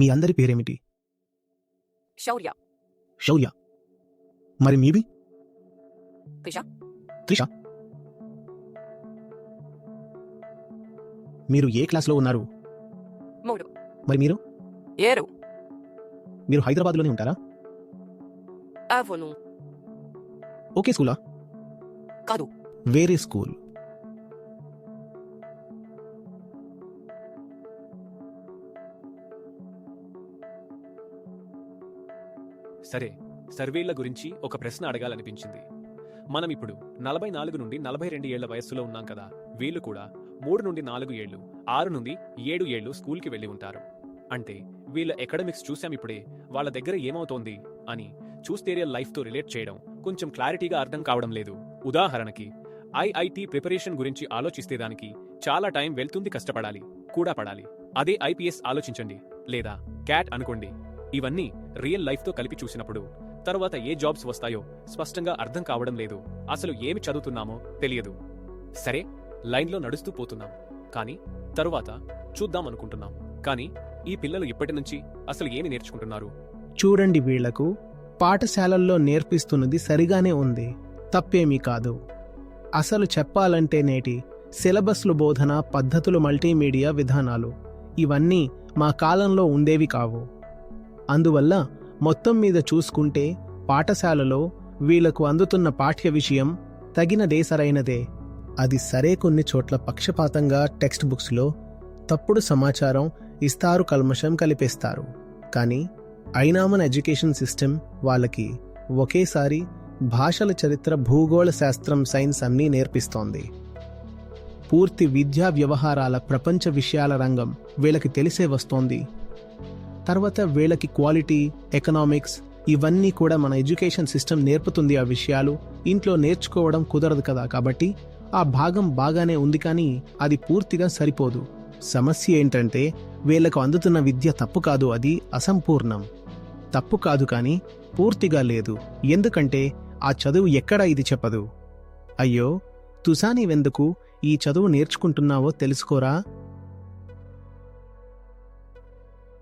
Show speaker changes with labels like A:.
A: మీ అందరి పేరేమిటి?
B: శౌర్య.
A: శౌర్య. మరి మీవి
B: త్రిష.
A: త్రిష. మీరు ఏ క్లాస్లో ఉన్నారు?
B: మూడు.
A: మరి మీరు?
B: ఏరు.
A: మీరు హైదరాబాద్లోనే ఉంటారా?
B: అవును.
A: ఓకే స్కూలా?
B: కాదు.
A: వేరే స్కూల్.
C: సరే సర్వేళ్ళ గురించి ఒక ప్రశ్న అడగాలనిపించింది. మనం ఇప్పుడు నలభై నాలుగు నుండి నలభై రెండు ఏళ్ళ వయస్సులో ఉన్నాం కదా వీళ్ళు కూడా మూడు నుండి నాలుగు ఏళ్ళు ఆరు నుండి ఏడు ఏళ్ళు స్కూల్కి వెళ్ళి ఉంటారు. అంటే వీళ్ళ అకాడమిక్స్ చూసాం ఇప్పుడే వాళ్ళ దగ్గర ఏమవుతోంది అని చూస్తేరియల్ లైఫ్తో రిలేట్ చేయడం కొంచెం క్లారిటీగా అర్థం కావడం లేదు. ఉదాహరణకి ఐఐటి ప్రిపరేషన్ గురించి ఆలోచిస్తే దానికి చాలా టైం వెళ్తుంది కష్టపడాలి కూడా పడాలి. అదే ఐపీఎస్ ఆలోచించండి లేదా క్యాట్ అనుకోండి. ఇవన్నీ రియల్ లైఫ్తో కలిపి చూసినప్పుడు తరువాత ఏ జాబ్స్ వస్తాయో స్పష్టంగా అర్థం కావడం లేదు. అసలు ఏమి చదువుతున్నామో తెలియదు. సరే లైన్లో నడుస్తూ పోతున్నాం. కానీ తరువాత చూద్దాం అనుకుంటున్నాం. కానీ ఈ పిల్లలు ఇప్పటి నుంచి అసలు ఏమి నేర్చుకుంటున్నారు?
D: చూడండి వీళ్ళకు పాఠశాలల్లో నేర్పిస్తున్నది సరిగానే ఉంది. తప్పేమీ కాదు. అసలు చెప్పాలంటే నేటి సిలబస్లు బోధన పద్ధతులు మల్టీమీడియా విధానాలు. ఇవన్నీ మా కాలంలో ఉండేవి కావు. అందువల్ల మొత్తం మీద చూసుకుంటే పాఠశాలలో వీళ్ళకు అందుతున్న పాఠ్య విషయం తగినదే సరైనదే అది సరే కొన్ని చోట్ల పక్షపాతంగా టెక్స్ట్ బుక్స్లో తప్పుడు సమాచారం ఇస్తారు కల్మషం కలిపేస్తారు. కానీ ఐనామన్ ఎడ్యుకేషన్ సిస్టమ్ వాళ్ళకి ఒకేసారి భాషల చరిత్ర భూగోళ శాస్త్రం సైన్స్ అన్నీ నేర్పిస్తోంది. పూర్తి విద్యా వ్యవహారాల ప్రపంచ విషయాల రంగం వీళ్ళకి తెలిసే వస్తోంది. తర్వాత వీళ్ళకి క్వాలిటీ ఎకనామిక్స్ ఇవన్నీ కూడా మన ఎడ్యుకేషన్ సిస్టమ్ నేర్పుతుంది ఆ విషయాలు ఇంట్లో నేర్చుకోవడం కుదరదు కదా కాబట్టి ఆ భాగం బాగానే ఉంది కానీ అది పూర్తిగా సరిపోదు. సమస్య ఏంటంటే వీళ్ళకు అందుతున్న విద్య తప్పు కాదు అది అసంపూర్ణం. తప్పు కాదు కానీ పూర్తిగా లేదు. ఎందుకంటే ఆ చదువు ఎక్కడా ఇది చెప్పదు. అయ్యో తుసానీవెందుకు ఈ చదువు నేర్చుకుంటున్నావో తెలుసుకోరా?